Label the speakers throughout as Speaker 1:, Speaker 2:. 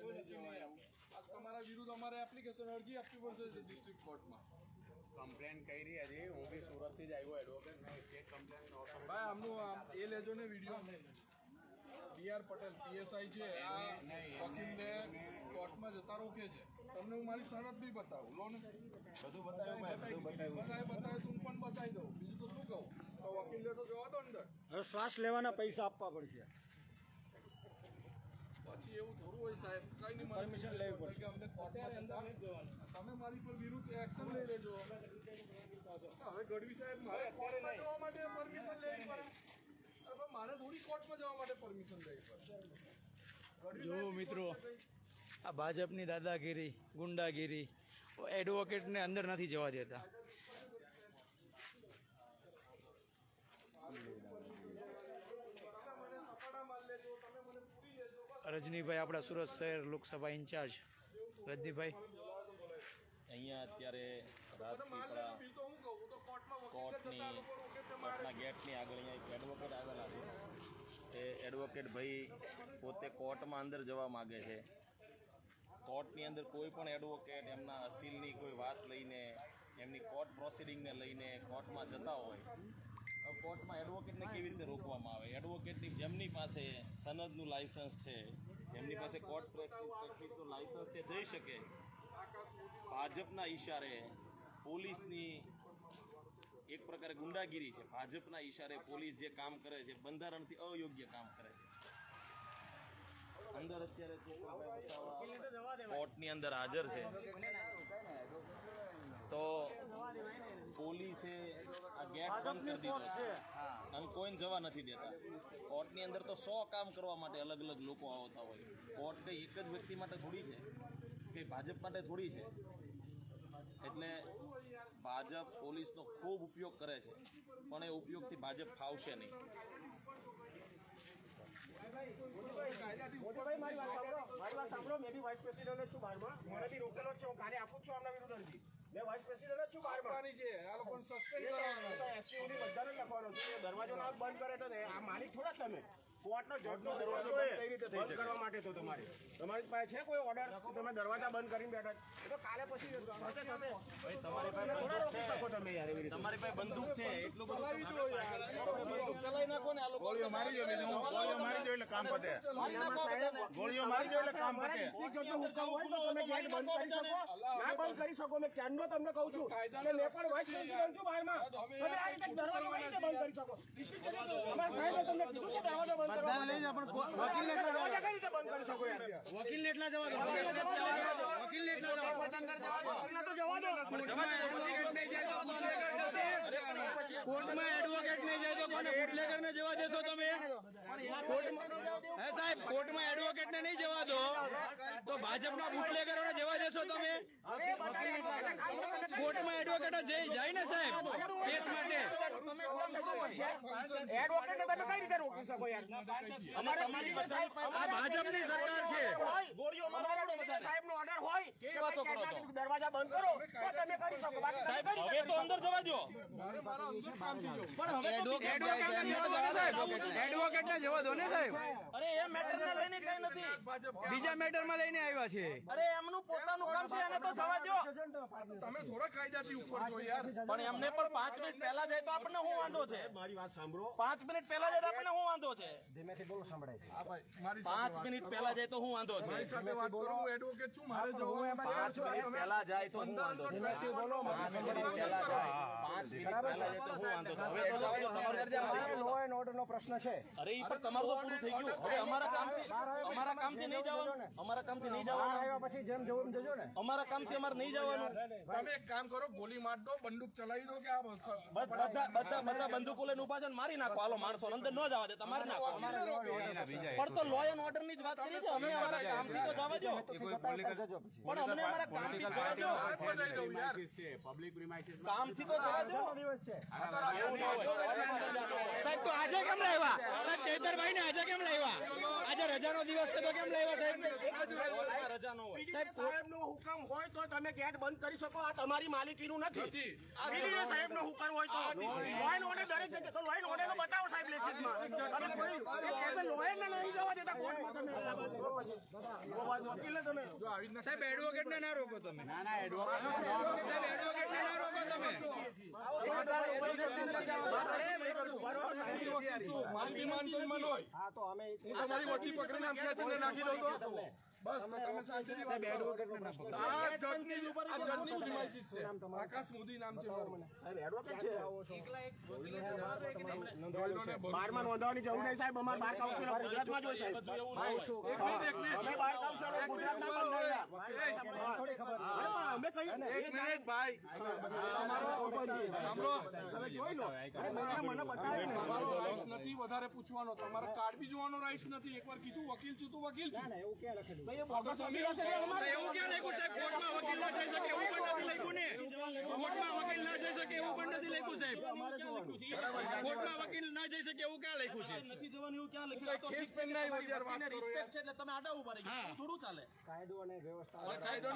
Speaker 1: કે નહીં જવાય આ તમારા વિરુદ્ધ અમારે એપ્લિકેશન અરજી આપવી પડશે ડિસ્ટ્રિક્ટ કોર્ટમાં
Speaker 2: કમ્પ્લેન કરી હતી હું બી સુરતથી જ આવ્યો એડવોકેટ મેં સ્ટેટ કમ્પ્લેન
Speaker 1: ભાઈ આમનું એ લેજો ને વીડિયો બીઆર પટેલ પીએસઆઈ છે. આ વકીલને કોર્ટમાં જતા રોકે છે. તમને હું મારી શરત બી બતાવું. લો ને.
Speaker 3: બધું બતાવ્યું બતાવ્યું
Speaker 1: બતાવે બતાવે પણ બતાવી દઉં. બીજું તો શું કહું? તો વકીલને તો જવા દો અંદર.
Speaker 4: હવે શ્વાસ લેવાના પૈસા આપવા પડશે.
Speaker 1: પછી એવું થોડું હોય સાહેબ કઈ નહીં
Speaker 4: પરમિશન લેવી પડશે.
Speaker 1: અમને કોર્ટમાં તમે મારી પર વિરુદ્ધ એક્શન લઈ લેજો. હવે ગઢવી સાહેબ મારે કોર્ટમાં જવા માટે પરમિશન લેવી પડે. હવે મારે થોડી કોર્ટમાં જવા માટે પરમિશન લેવી પડે.
Speaker 5: જુઓ મિત્રો આ ભાજપની દાદાગીરી ગુંડાગીરી એડવોકેટને અંદર નથી જવા દેતા
Speaker 1: તમે મને સપાટા માર લેજો તમે મને પૂરી લેજો બસ
Speaker 5: રજનીભાઈ આપણા સુરત શહેર લોકસભા ઇન્ચાર્જ. રજનીભાઈ.
Speaker 3: અહીંયા અત્યારે રાજપીપળા કોર્ટની કોર્ટના ગેટની આગળ અહીંયા એક એડવોકેટ આવેલા છે. એ એડવોકેટ ભાઈ પોતે કોર્ટમાં અંદર જવા માગે છે. કોર્ટની અંદર કોઈ પણ એડવોકેટ એમના અસીલની કોઈ વાત લઈને એમની કોર્ટ પ્રોસિડિંગને લઈને કોર્ટમાં જતા હોય કોર્ટમાં એડવોકેટને કેવી રીતે રોકવામાં આવે? એડવોકેટની જેમની પાસે સનદનું લાયસન્સ છે એમની પાસે કોર્ટ પ્રેક્ટિસનું લાયસન્સ છે જઈ શકે. ભાજપના ઈશારે પોલીસની એક પ્રકારે ગુંડાગીરી છે. ભાજપના ઈશારે પોલીસ જે કામ કરે છે બંધારણથી અયોગ્ય કામ કરે છે. અંદર અત્યારે કોર્ટની અંદર હાજર છે. તો ગેટ બંધ કરી દીધો છે. અને કોઈને જવા નથી દેતા. કોર્ટની અંદર તો સો કામ કરવા માટે અલગ અલગ લોકો આવતા હોય. કોર્ટ કંઈ એક જ વ્યક્તિ માટે થોડી છે. કે ભાજપ માટે થોડી છે. એટલે ભાજપ પોલીસનો ખૂબ ઉપયોગ કરે છે. પણ એ ઉપયોગથી ભાજપ ફાવશે નહીં.
Speaker 4: મારી વાત સાંભળો. મારી વાત સાંભળો. મેં બી વાઇસ પ્રેસિડેન્ટ છું બારમાં મને બી રોકેલો છે. હું કાલે આપું છું આમના વિરુદ્ધ અરજી મેં વાઇસ પ્રેસિડેન્ટ છું
Speaker 1: આપવાની છે. આ લોકોને સસ્પેન્ડ કરવાના છે.
Speaker 4: એસસીઓની બધાને લખવાનો છે. દરવાજો ના બંધ કરે તો આ માલિક થોડા તમે. કોર્ટનો જજનો દરવાજો કઈ રીતે બંધ કરવા માટે તો તમારે. તમારી પાસે છે કોઈ ઓર્ડર તમે દરવાજા બંધ કરીને બેઠા. એ તો કાલે પછી
Speaker 3: તમારી પાસે
Speaker 4: થોડા
Speaker 3: બંદૂક
Speaker 4: રોકી શકો તમે યાર એવી રીતે.
Speaker 3: તમારી પાસે બંદૂક છે એટલું બધું
Speaker 1: ચલાવી દો યાર.
Speaker 3: બંદૂક ચલાવી નાખો ને આ લોકો
Speaker 6: ગોળીઓ મારી દો ગોળીઓ મારી દો એટલે કામ પતે. ગોળીઓ મારી દો એટલે કામ પતે.
Speaker 4: જજનો હુકમ હોય તો તમે ગેટ બંધ કરી શકો. ના બંધ કરી શકો મેં ક્યારનો તમને કહું છું કે મેં પણ વાઇસ પ્રેસિડેન્ટ છું બહારમાં. તમે આ રીતે દરવાજો બંધ કરી શકો? જજ અમારા સાહેબે તમને કીધું કે દરવાજો બંધ કરવા લઈ દરવાજા પણ
Speaker 6: વકીલ એટલા જવા દો. વકીલ એટલા જવા દો.
Speaker 4: જવા દો.
Speaker 5: કોર્ટમાં એડવોકેટ નહીં જાય તો કોને બુટલેગર ને જવા દેશો તમે? હે સાહેબ કોર્ટમાં એડવોકેટ ને નહીં જવા દો. તો ભાજપના બુટલેગરો ને જવા દેશો તમે. કોર્ટમાં એડવોકેટ જાય ને સાહેબ કેસ માટે.
Speaker 4: એડવોકેટને તમે કઈ રીતે રોકી શકો યાર? અમારે તમારી સાહેબ
Speaker 5: આ ભાજપની સરકાર છે.
Speaker 4: સાહેબનો ઓર્ડર હોય કે
Speaker 3: વાતો કરો
Speaker 4: ભાઈ
Speaker 3: તો?
Speaker 4: દરવાજા બંધ કરો તો તમે કરી શકો. રીતે
Speaker 3: હવે તો અંદર જવા દો.
Speaker 5: એડવોકેટ ને જવા દો ને સાહેબ.
Speaker 3: અરે એ મેટર ને લઈને કઈ નથી.
Speaker 5: બીજા મેટરમાં લઈને આવ્યા છે.
Speaker 3: અરે એમનું પોતાનું કામ? છે એને તો થવા દો
Speaker 1: તમે થોડા કાયદાથી ઉપર છો યાર.
Speaker 3: પણ એમને પણ પાંચ મિનિટ પહેલા જાય તો આપણને શું વાંધો છે?
Speaker 4: મારી વાત સાંભળો.
Speaker 3: પાંચ મિનિટ પહેલા જાય તો આપણને શું વાંધો છે?
Speaker 4: ધીમેથી બોલો સંભળાય છે.
Speaker 1: હા ભાઈ મારી સાથે
Speaker 3: પાંચ
Speaker 1: વાત
Speaker 3: મિનિટ પહેલા જાય તો શું વાંધો છે?
Speaker 1: મારી સાથે વાત કરો હું એડવોકેટ છું મારે જવું
Speaker 3: પાંચ મિનિટ પહેલા જાય તો શું વાંધો છે?
Speaker 4: ધીમેથી બોલો
Speaker 3: પાંચ મિનિટ પહેલા જાય. પાંચ મિનિટ પહેલા જાય તો શું વાંધો છે? હવે તો તમારું
Speaker 4: લો એન્ડ ઓર્ડર નો પ્રશ્ન છે.
Speaker 3: અરે પણ તમારું તો પૂરું થઈ ગયું. હવે અમારા કામથી અમારા કામથી નહીં જવાનું. અમારા કામથી નહીં જવાનું.
Speaker 4: આવ્યા પછી જેમ જવું એમ જજો ને.
Speaker 3: અમારા કામથી અમારે નહીં જવાનું.
Speaker 1: તમે એક કામ કરો ગોલી માર દો બંદૂક ચલાવી દો કે આ
Speaker 3: બધા બધા બધા બંદૂકો લઈને ઊભા છે મારી નાખો. હાલો માણસો અંદર ન જવા દે તમારે નાખો. પણ તો લો એન્ડ ઓર્ડરની જ વાત કરી છે. અમે અમારા કામથી તો જવા દો. પણ અમને અમારા કામથી જવા દો.
Speaker 1: બજાવી
Speaker 3: કામથી તો જવા દો.
Speaker 4: દિવસ છે.
Speaker 5: સાહેબ તો આજે કેમ લાવ્યા? સાહેબ ચૈતરભાઈ ને આજે કેમ લાવ્યા? આજે રજાનો દિવસ છે તો કેમ લાવ્યા સાહેબ?
Speaker 3: રજા ન હોય.
Speaker 4: સાહેબ નો હુકમ હોય તો તમે ગેટ બંધ કરી શકો. આ તમારી માલિકીનું નથી. સાહેબ નો હુકમ હોય તો. લોયન ઓર્ડર દરેક જગ્યાએ તો ઓર્ડર બતાવો સાહેબ લેખિતમાં. એક લોયર ને નહીં જવા દેતા કોર્ટમાં તમે. પછી વકીલને
Speaker 5: સાહેબ એડવોકેટ ને ના રોકો તમે.
Speaker 2: ના ના એડવોકેટ
Speaker 5: સાહેબ એડવોકેટ ને ના રોકો તમે.
Speaker 1: મારી બી માન
Speaker 4: હા તો અમે
Speaker 1: હું તમારી વટી પકડીને આમ ખેંચીને નાખી દઉં તો? બસ તમે સાચી વાત. કરો. આ જજની આ જજની પ્રિમાઇસીસ છે. આકાશ મોદી નામ છે મારું.
Speaker 4: સાહેબ એડવોકેટ છે. બારમાં જરૂર નહીં સાહેબ અમારે બાર કાઉન્સિલ ગુજરાતમાં જ હોય સાહેબ. અમે બાર કાઉન્સિલ પણ અમે
Speaker 1: એક મિનિટ ભાઈ. સાંભળો
Speaker 4: તમે જોઈ લો. મને મને બતાવી
Speaker 1: તમારો રાઈટ્સ નથી વધારે પૂછવાનો. તમારા કાર્ડ બી જોવાનો રાઈટ્સ નથી. એકવાર કીધું વકીલ છું તું વકીલ છું.
Speaker 4: એવું ક્યાં એટલે
Speaker 5: ક્યાં લખ્યું સાહેબ કોર્ટમાં વકીલ ના જઈ શકે એવું પણ નથી લખ્યું ને? કોર્ટમાં વકીલ ના જઈ શકે એવું પણ લખ્યું સાહેબ. કોર્ટમાં વકીલ ના જઈ શકે એવું ક્યાં લખ્યું છે?
Speaker 1: કેસ પેન ના આવ્યો જ્યારે વાત કરો
Speaker 4: કાયદો અને વ્યવસ્થા
Speaker 5: કાયદો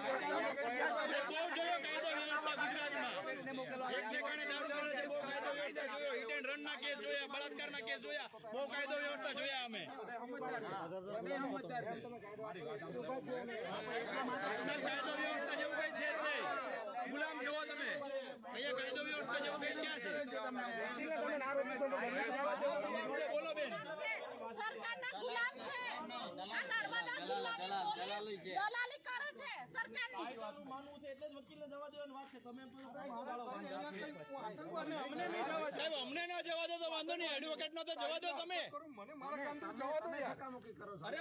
Speaker 5: ગુજરાતમાં એક ઠેકાણે છે, કાયદો એન્ડ રનના કેસ જોયા, બળાત્કારના કેસ જોયા બહુ કાયદો વ્યવસ્થા જોયા અમે. કાયદો વ્યવસ્થા જેવું કઈ છે જ નહીં. ગુલામ છો તમે. અહીંયા કાયદો વ્યવસ્થા જેવું કઈ ક્યાં છે?
Speaker 4: તમે ના રોકી શકો
Speaker 5: બોલો બેન
Speaker 7: સરકારના. ગુલામ છે આ નર્મદા જિલ્લાની પોલીસ દલાલી કરે છે. સરકારની
Speaker 5: સાહેબ અમને ના જવા દો તો વાંધો નહીં. એડવોકેટ નો તો જવા દો તમે.
Speaker 1: મને મારા કામથી જવા દો યાર.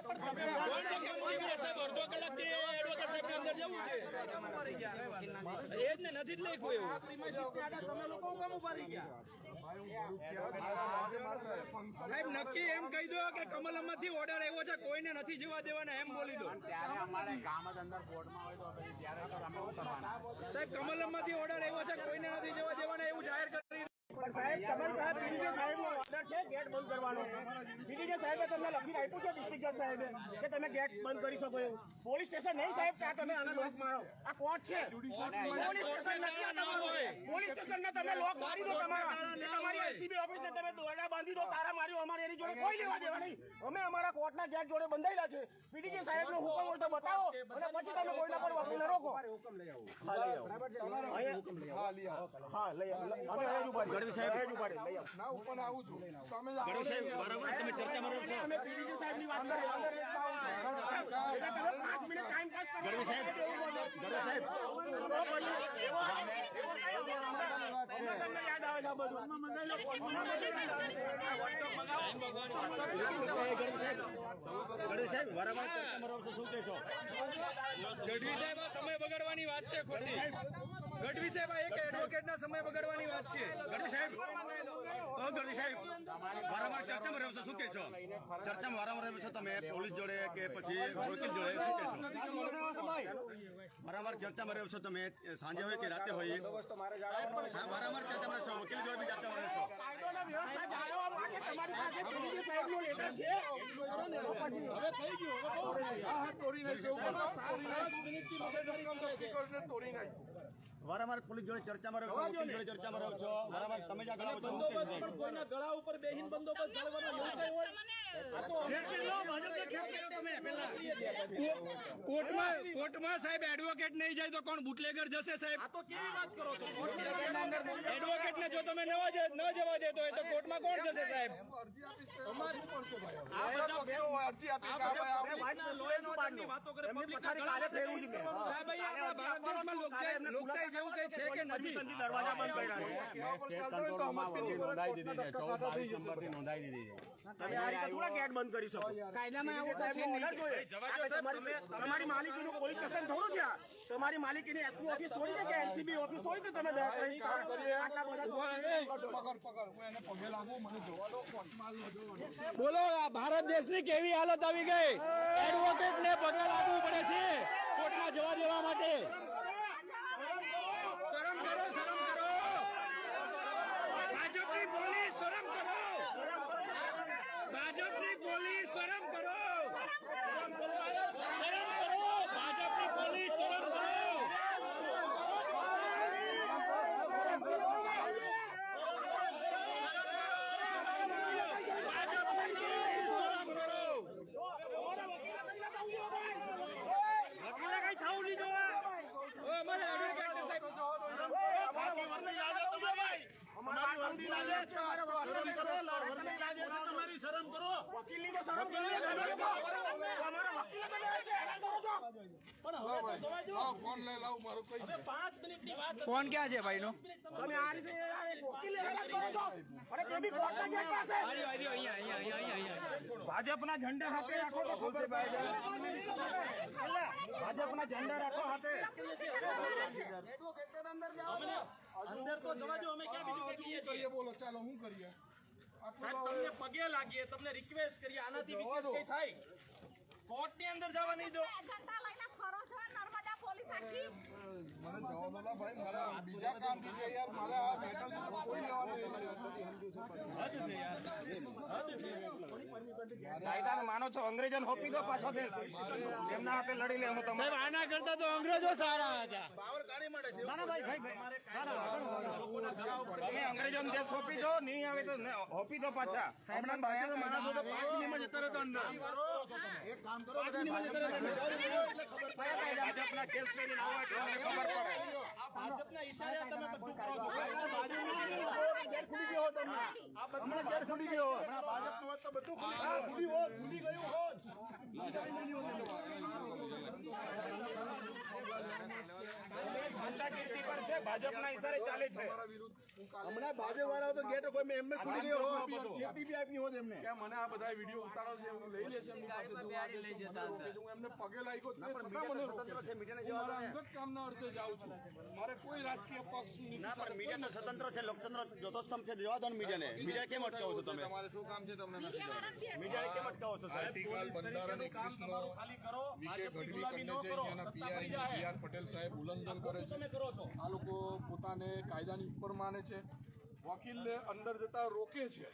Speaker 5: કોણ તો કામ ઊભી રહે સાહેબ અડધો કલાકથી એડવોકેટ સાહેબની અંદર જવું છે. એ જ ને નથી જ લખ્યું એવું. સાહેબ નક્કી એમ કહી દો કે કમલમમાંથી ઓર્ડર આવ્યો છે. કોઈને નથી જવા દેવાના. એમ બોલી દો
Speaker 2: ત્યારે અમારે કામ જ અંદર કોર્ટમાં હોય તો પછી ત્યારે તો અમે શું કરવાના?
Speaker 5: સાહેબ કમલમમાંથી ઓર્ડર આવ્યો છે કોઈને નથી જવા દેવાના એવું જાહેર કરી
Speaker 4: સાહેબ તમારી પાસે પીડીજે સાહેબનો ઓર્ડર છે ગેટ બંધ કરવાનો પીડીજે સાહેબે તમને લખીને આપ્યું છે ડિસ્ટ્રિક્ટ જજ સાહેબે કે તમે ગેટ બંધ કરી શકો એવું. પોલીસ સ્ટેશન નહીં સાહેબ કે તમે આને લોક મારો. આ કોર્ટ છે? પોલીસ સ્ટેશન નથી આ તમારું. પોલીસ સ્ટેશનને તમે લોક મારી દો તમારા. તમારી એલસીબી ઓફિસને તમે દોરડા બાંધી દો તારા માર્યો અમારે એની જોડે કોઈ લેવા દેવા નહીં. અમે અમારા કોર્ટના ગેટ જોડે બંધાયેલા છે. પીડીજે સાહેબનો હુકમ હોય તો બતાવો. અને પછી તમે કોઈના પર વકીલને રોકો. હા લઈ આવો. અહીંયા- હા લઈ આવો. અમે અહીં જ ઊભા રહીએ. અહીં જ ઊભા. લઈ આવો.
Speaker 1: ના ઉપર આવું છું. તમે ગઢવી સાહેબ બરાબર તમે ચર્ચા મારો છો
Speaker 4: અમે પીડીજી સાહેબની વાત કરી અંદર એટલે તમે પાંચ મિનિટ ટાઈમ પાસ કરો. ગઢવી સાહેબ ગઢવી સાહેબ તો પછી એવો એવો કયો અમને તમને
Speaker 5: સાહેબ સમય બગાડવાની વાત છે ખોટી. ગઢવી સાહેબ એક એડવોકેટ ના સમય બગાડવાની વાત છે. ગઢવી સાહેબ. ઓ ગઢવી સાહેબ.
Speaker 8: વારંવાર ચર્ચામાં રહ્યો છો શું કહેશો? ચર્ચામાં વારંવાર રહ્યો છો તમે પોલીસ જોડે કે પછી વકીલ જોડે શું વારંવાર ચર્ચામાં રહ્યો છો તમે સાંજે હોય કે રાતે હોય? વારંવાર ચર્ચામાં રહેશો છો વકીલ જોડે બી ચર્ચામાં રહ્યો છો
Speaker 1: હાથ તોડી નાખ્યો
Speaker 8: વારંવાર પોલીસ જોડે ચર્ચામાં રહ્યો છો જોડે ચર્ચામાં રહ્યો છો. વારંવાર તમે જ આ ગળા ઉપર શું
Speaker 7: કોઈના ગળા ઉપર બેહીન બંદોબસ્ત
Speaker 5: કોર્ટમાં કોર્ટમાં સાહેબ એડવોકેટ નહીં જાય તો કોણ બુટલેગર જશે સાહેબ? એડવોકેટ ને જો તમે ન જવા દેતો હોય તો કોર્ટમાં કોણ જશે સાહેબ?
Speaker 1: અરજી આપીશ પડશે અરજી આપીશ
Speaker 4: છે.
Speaker 5: અહીંયા ભારત દેશમાં લોકશાહી લોકશાહી જેવું કઈ છે કે નથી
Speaker 4: દરવાજા બંધ કર્યા છે.
Speaker 2: સ્ટેટ કંટ્રોલમાં નોંધાઈ દીધી છે. ચૌદ બાવીસ નંબરથી નોંધાઈ દીધી છે.
Speaker 4: તમે આ રીતે થોડા ગેટ બંધ કરી શકો. કાયદામાં આવો સાહેબનો ઓર્ડર જોઈએ. આ તમારી તમારી માલિકીનું પોલીસ સ્ટેશન થોડું છે. તમારી માલિકીની એસપી ઓફિસ થોડી કે એલસીબી ઓફિસ થોડી કે તમે દયા કરી?
Speaker 1: પકડ પકડ હું એને પગે લાગુ મને જોવા દો કોર્ટમાં લો, જોવા દો.
Speaker 5: બોલો આ ભારત દેશની કેવી હાલત આવી ગઈ? એડવોકેટ ને પગે લાગવું પડે છે. કોર્ટમાં જવા દેવા માટે શરમ કરો શરમ કરો ભાજપની પોલીસ શરમ કરો ભાજપની પોલીસ શરમ કરો શરમ કરો ભાજપની પોલીસ શરમ કરો ભાજપની પોલીસ શરમ કરો
Speaker 4: તો શરમ કરવી જોઈએ તમે લોકો. અમારા વકીલે તમે આવી રીતે હેરાન કરો છો.
Speaker 1: લાવો ફોન લઈ લાવ મારું કઈ દે.
Speaker 5: ફોન ક્યાં છે ભાઈનો
Speaker 4: તમે આ રીતે યાર એક વકીલે હેરાન કરો ક્યાં છે ભાઈ નો કોર્ટના ગેટ પાસે.
Speaker 5: ભાજપના ઝંડા હાથે રાખો તો ખબર ભાજપના ઝંડા રાખો હાથે.
Speaker 4: અંદર તો જવા જો અમે ક્યાં બીજું
Speaker 1: બોલો ચાલો હું કરીએ?
Speaker 4: સાહેબ તમને પગે લાગીએ તમને રિક્વેસ્ટ કરીએ આનાથી વિશેષ કઈ થાય? કોર્ટની અંદર જવા નહીં દો.
Speaker 7: એજન્ડા લઈને ફરો છો નર્મદા પોલીસ આખી.
Speaker 1: મને જવા દો ને ભાઈ મારે બીજા કામ બી છે યાર મારે આ મેટલ કોઈ લેવાનું
Speaker 5: માનો છો અંગ્રેજોને હોપી દો પાછો દેશ એમના હાથે લડી લે હું તમે આના કરતા તો અંગ્રેજો સારા હતા તમે અંગ્રેજોને દેશ હોપી દો નહીં આવે તો હોપી દો પાછા
Speaker 8: સાહેબના બાજુના માણસો તો પાંચ મિનિટમાં જતા રહેતા અંદર એક કામ કરો પાંચ મિનિટમાં જતા રહેતા
Speaker 5: ભાજપના કેસ લઈને આવો એટલે અમને ખબર પડે.
Speaker 4: ભાજપના ઈશારે તમે બધું કરો છો
Speaker 8: ખુલી ગયો તમને હમણાં ગેટ ખુલી ગયો હમણાં ભાજપનું હોત તો બધું ખુલી હોત ખુલી ગયું હોત
Speaker 5: જનતા કીર્તિ પર છે ભાજપના ઈશારે ચાલે છે.
Speaker 1: મારા વિરુદ્ધ હું કાલે
Speaker 8: હમણાં ભાજપ વાળાઓ તો ગેટ કોઈ એમને ખુલી ગયો હોત. બી આપની હોત એમને.
Speaker 1: મને આ બધા વીડિયો ઉતારો છે હું લઈ લેશે એમની પાસે હું આ દેશ મને રોકે છે. હું એમને પગે લાગ્યો મને રોકે. છે. હું મારા અંગત કામના અર્થે જાઉં છું. મારે કોઈ રાજકીય પક્ષ
Speaker 8: ના પણ મીડિયા સ્વતંત્ર છે લોકતંત્ર જ્યોતસ્તંભ છે જવા દો ને મીડિયાને. મીડિયા કેમ અટકાવો છો તમે?
Speaker 1: તમારે શું કામ છે તમને
Speaker 8: મીડિયા કેમ અટકાવો છો સાહેબ?
Speaker 1: બંધારણ વીકે ગઢવી અહીંયાના પીઆઈ પટેલ સાહેબ ઉલ્લંઘન કરે છે. આ લોકો પોતાને કાયદાની ઉપર માને છે. વકીલને અંદર જતા રોકે છે.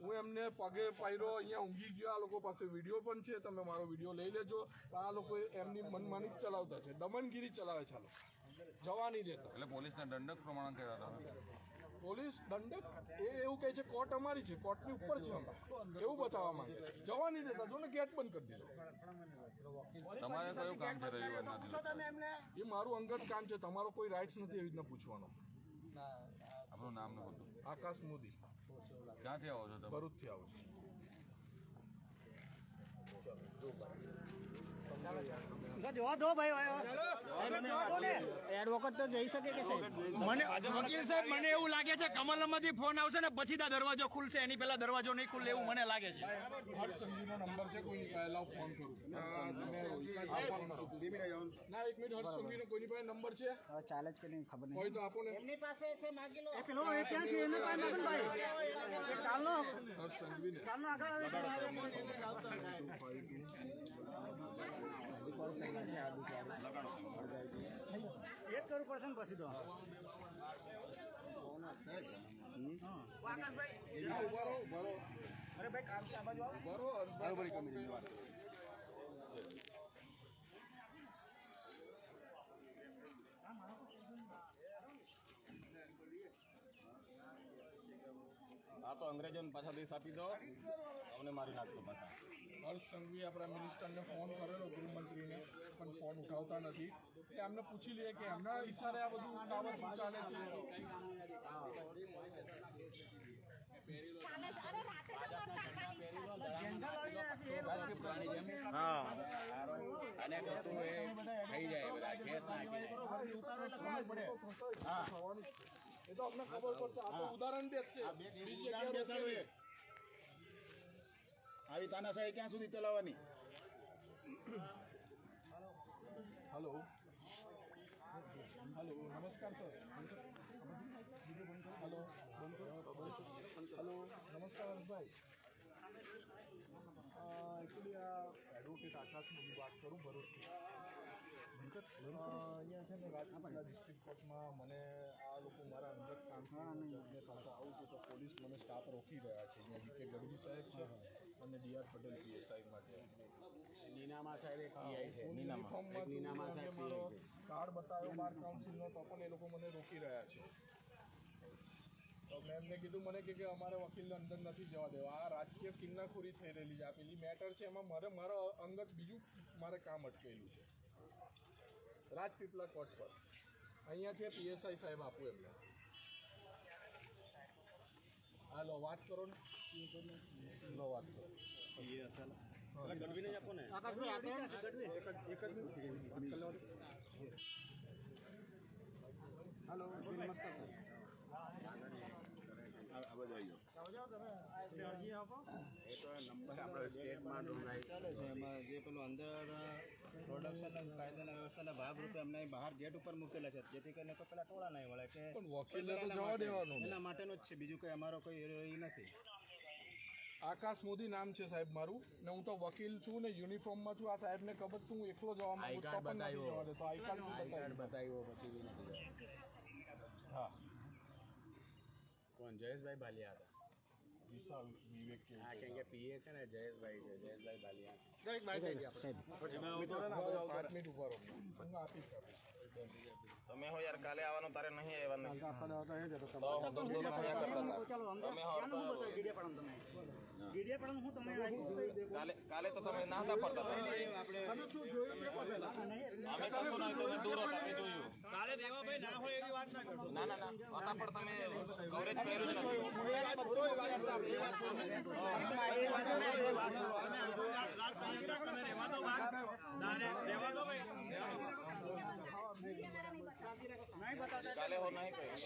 Speaker 1: હું એમને પગે પાયરો અહીંયા ઊંઘી ગયો. આ લોકો પાસે વીડિયો પણ છે. તમે મારો વીડિયો લઈ લેજો. આ લોકો એમની મનમાની જ ચલાવતા છે. દમનગીરી ચલાવે છે આ લોકો. જવા નહીં દેતા.
Speaker 2: એટલે પોલીસના દંડક પ્રમાણે કર્યા તમે
Speaker 1: પોલીસ દંડક? એ એવું કહે છે કોર્ટ અમારી છે કોર્ટની ઉપર છે અમે. એવું બતાવવા માંગે છે. જવા નહીં દેતા જો ને ગેટ બંધ કરી દીધો.
Speaker 2: તમારે કયું કામ છે રવિવારના
Speaker 1: એ મારું અંગત કામ છે તમારો કોઈ રાઇટ્સ નથી એવી રીતના પૂછવાનો.
Speaker 2: આપણું નામ ને બધું?
Speaker 1: આકાશ મોદી.
Speaker 2: ક્યાંથી આવો છો તમે?
Speaker 1: ભરૂચથી આવું છું.
Speaker 5: મને વકીલ સાહેબ મને એવું લાગે છે કમલમાંથી ફોન આવશે ને પછી તો દરવાજો ખુલશે. એની પેલા દરવાજો નહીં ખુલે એવું મને લાગે છે.
Speaker 1: નંબર છે કોઈની પાસે લાવ ફોન કરું ના એક મિનિટ હર્ષ સંઘવીનો કોઈની પાસે નંબર છે
Speaker 6: ચાલે જ કે નહીં ખબર નહીં.
Speaker 1: હોય તો આપો ને.
Speaker 6: પેલો એ ક્યાં છે? એને કાંઈ મગનભાઈ એ કાલનો
Speaker 1: હર્ષ સંઘવીને.
Speaker 6: કાલનો આગળ એ જ કરવું પડશે ને પછી તો.
Speaker 1: હા,
Speaker 6: અરે ભાઈ કામ છે આ બાજુ આવો.
Speaker 1: ઊભા રહો હર્ષભાઈ
Speaker 3: આ તો અંગ્રેજોને પાછા દેશ આપી દો. અમને મારી નાખશો પાછા.
Speaker 1: હર્ષ સંઘવી આપણા મિનિસ્ટરને ફોન કરેલો ગૃહમંત્રીને પણ ફોન ઉઠાવતા નથી. એ એમને પૂછી લઈએ કે એમના ઈશારે આ બધું ટાવર ચાલે છે.
Speaker 7: ચાલે.
Speaker 3: હા.
Speaker 2: અને કરતું એ થઈ જાય બધા કેસ નાખી
Speaker 1: એ તો અમને ખબર પડશે. આ તો ઉદાહરણ જ છે બીજી જગ્યાએ.
Speaker 8: આવી તાનાશાહી ક્યાં સુધી ચલાવવાની?
Speaker 1: હલો. હલો, નમસ્કાર સર. હલો હલો, નમસ્કાર હર્ષભાઈ. એકચ્યુઅલી આ એડવોકેટ આકાશની હું વાત કરું, ભરૂચથી. અહીંયા છે ને રાજકોટના ડિસ્ટ્રિક્ટ કોર્ટમાં મને આ લોકો મારા અંદર કામ કરતા આવું છું તો પોલીસ મને સ્ટાફ રોકી રહ્યા છે. અહીંયા વીકે ગઢવી સાહેબ છે. અને ડીઆર પટેલ પીએસઆઈમાં છે.
Speaker 2: નીનામા સાહેબ એક
Speaker 1: હા, ફૂલ યુનિફોર્મમાં છું. આજે મારો કાર્ડ બતાવ્યો બાર કાઉન્સિલનો તો પણ એ લોકો મને રોકી રહ્યા છે. તો મેં એમને કીધું મને કે કે અમારે વકીલને અંદર નથી જવા દેવા. આ રાજકીય કિન્નાખોરી થઈ રહેલી છે આ પેલી મેટર છે એમાં મારે મારા અંગત બીજું મારે કામ અટકેલું છે. રાજપીપળા કોર્ટ પર. અહીંયા છે પીએસઆઈ સાહેબ આપું એમને. હા લો વાત કરો ને. લો વાત કરો.
Speaker 2: આપણે સ્ટેટમાં
Speaker 6: ચાલે છે એમાં જે પેલું અંદર પ્રોડક્શન કાયદાના વ્યવસ્થાના ભાગરૂપે અમને બહાર ગેટ ઉપર મૂકેલા છે. જેથી કરીને કોઈ પેલા ટોળા નહીં વળે કે
Speaker 1: પણ વકીલે તો જવા દેવાનું
Speaker 6: એના માટેનું જ છે. બીજું કોઈ અમારો કોઈ એ નથી.
Speaker 1: આકાશ મોદી નામ છે સાહેબ મારું. ને હું તો વકીલ છું ને યુનિફોર્મમાં છું. આ સાહેબને ખબર છું હું એકલો જવા માંગુ છું, તો પણ નથી જવા દેતો. આઈ કાર્ડ બી બતાવ્યું.
Speaker 2: બતાવ્યો પછી બી નથી
Speaker 1: હા.
Speaker 2: કોણ? જયેશભાઈ ભાલિયા હતા.
Speaker 1: વિશાલ વિવેક કે
Speaker 2: હા કેમ કે પીએ છે ને જયેશભાઈ છે. જયેશભાઈ ભાલિયા
Speaker 1: પાંચ મિનિટ ઊભા રહો હું આપીશ આપીશ.
Speaker 3: તમે હો યાર કાલે આવવાનું તારે નહીં આવવાનું
Speaker 6: ચાલો
Speaker 3: તો તમે હો
Speaker 6: પણ હું તમે
Speaker 3: કાલે કાલે તો તમે નાતા પડતા. અમે કશું ના તમે દૂર હતા અમે જોયું
Speaker 6: કાલે દેવાભાઈ ના હોય એવી વાત ના કરો
Speaker 3: ના ના ના હતા પણ તમે કવરેજ કર્યું જ નથી નહીં કર્યું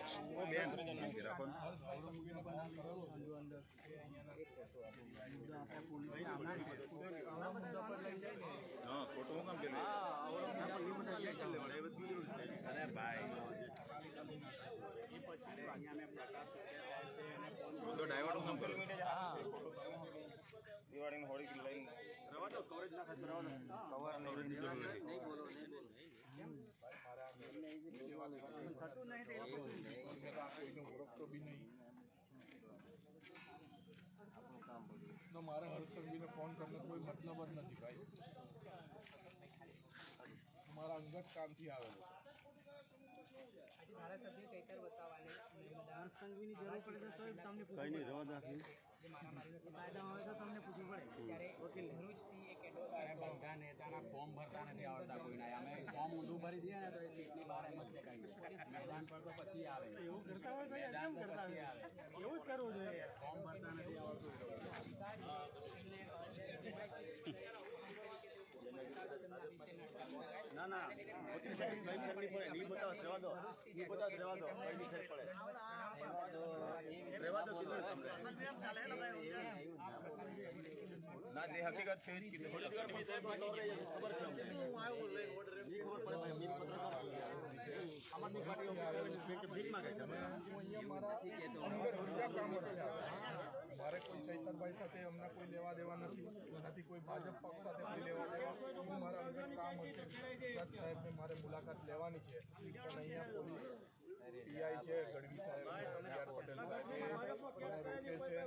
Speaker 3: દિવાળીની હોળી લઈને
Speaker 1: કોઈને ઓળખતો બી નહીં તો મારે હર્ષસંઘવીને ફોન કરવાનો કોઈ મતલબ જ નથી ભાઈ મારા અંગત કામથી આવેલો
Speaker 6: સંઘવીની જરૂર પડે તો તમને પૂછવું પડે કાયદામાં હોય તો તમને પૂછવું પડે
Speaker 2: વકીલ ભરૂચથી એક એડો બધા નેતાના ફોર્મ ભરતા નથી આવડતા કોઈના અમે ફોર્મ ઊંધું ભરી દઈએ ને તો એ સીટની બહાર એમ જ દેખાઈ જાય મેદાન પર તો પછી આવે
Speaker 6: એવું કરતા હોય તો યાર
Speaker 2: મેદાન
Speaker 6: કેમ
Speaker 2: પર
Speaker 6: કરતા
Speaker 2: પછી
Speaker 6: હોય?
Speaker 2: આવે
Speaker 6: એવું જ કરવું જોઈએ
Speaker 2: ફોર્મ ભરતા નથી આવડતું એ લોકોને.
Speaker 8: ના ના વકીલ સાહેબ સહી કરવી પડે નહીં બતાવો રહેવા દો નહીં બતાવો રહેવા દો કઈ નહીં સહી પડે રહેવા દો કીધું ને
Speaker 3: જે હકીકત છે
Speaker 8: અમીર પત્રકાર આમ આદમી પાર્ટી ઓફિસર ભીખ માંગે છે.
Speaker 1: મારા કોઈ ચૈતરભાઈ સાથે અમને કોઈ લેવા દેવા નથી. નથી કોઈ ભાજપ પક્ષ સાથે કોઈ લેવા દેવા હું મારા અંદર કામ અર્થે જજ સાહેબને મારે મુલાકાત લેવાની છે. પણ અહીંયા પોલીસ પીઆઈ છે, ગઢવી સાહેબ બીઆર પટેલ સાહેબ એ રોકે છે.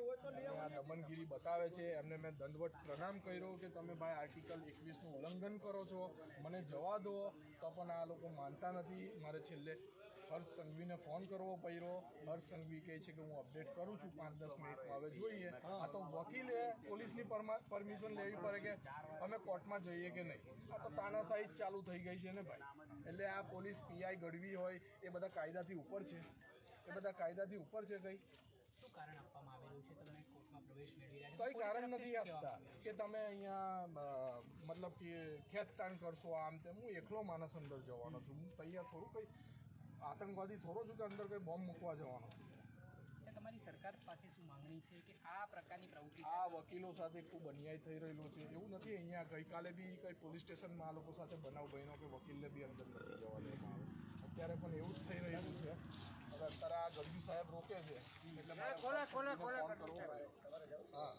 Speaker 1: આ દમનગીરી બતાવે છે. એમને મેં દંડવટ પ્રણામ કર્યો કે તમે ભાઈ આર્ટિકલ એકવીસનું ઉલ્લંઘન કરો છો. મને જવા દો. તો પણ આ લોકો માનતા નથી. મારે છેલ્લે હર્ષ સંઘવીને ફોન કરવો પડ્યો. હર્ષ સંઘવી કહે છે કે હું અપડેટ કરું છું પાંચ દસ મિનિટમાં હવે જોઈએ. આ તો વકીલે પોલીસની પરમિશન લેવી પડે કે અમે કોર્ટમાં જઈએ કે નહીં? આ તો તાનાશાહી ચાલુ થઈ ગઈ છે ને ભાઈ. એટલે આ પોલીસ પીઆઈ ગઢવી હોય એ બધા કાયદાથી ઉપર છે. એ બધા કાયદાથી ઉપર છે કઈ?
Speaker 9: શું કારણ આપવામાં આવેલું છે? તમે કોર્ટમાં પ્રવેશ મેળવી રહ્યા
Speaker 1: કઈ કારણ નથી આપતા કે તમે અહીંયા મતલબ કે ખેતતાણ કરશો આમ તેમ. હું એકલો માણસ અંદર જવાનો છું. હું તૈયાર થોડું કઈ આતંકવાદી થોડો છું કે અંદર કોઈ બોમ્બ મૂકવા જવાનો. છું
Speaker 9: તમારી સરકાર પાસે શું માંગણી છે કે આ પ્રકારની પ્રવૃત્તિ
Speaker 1: આ વકીલો સાથે ખૂબ અન્યાય થઈ રહેલો છે. એવું નથી અહીંયા ગઈકાલે બી કઈ પોલીસ સ્ટેશનમાં આ લોકો સાથે બનાવ બન્યો કે વકીલને બી અંદર નથી જવા દેવામાં આવે. અત્યારે પણ એવું જ થઈ રહ્યું છે. હવે અત્યારે આ ગરબી સાહેબ રોકે છે. એટલે ફોન કરવો પડે. હા.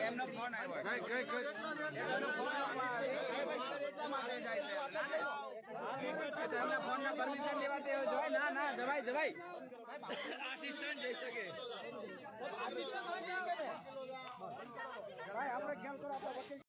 Speaker 5: એમનો ફોન આવ્યો ફોન ના પરમિશન લેવા તે જવાય ના ના જવાય જવાય આસિસ્ટન્ટ જઈ શકે
Speaker 4: ભાઈ આપણે ખ્યાલ કરો આપણા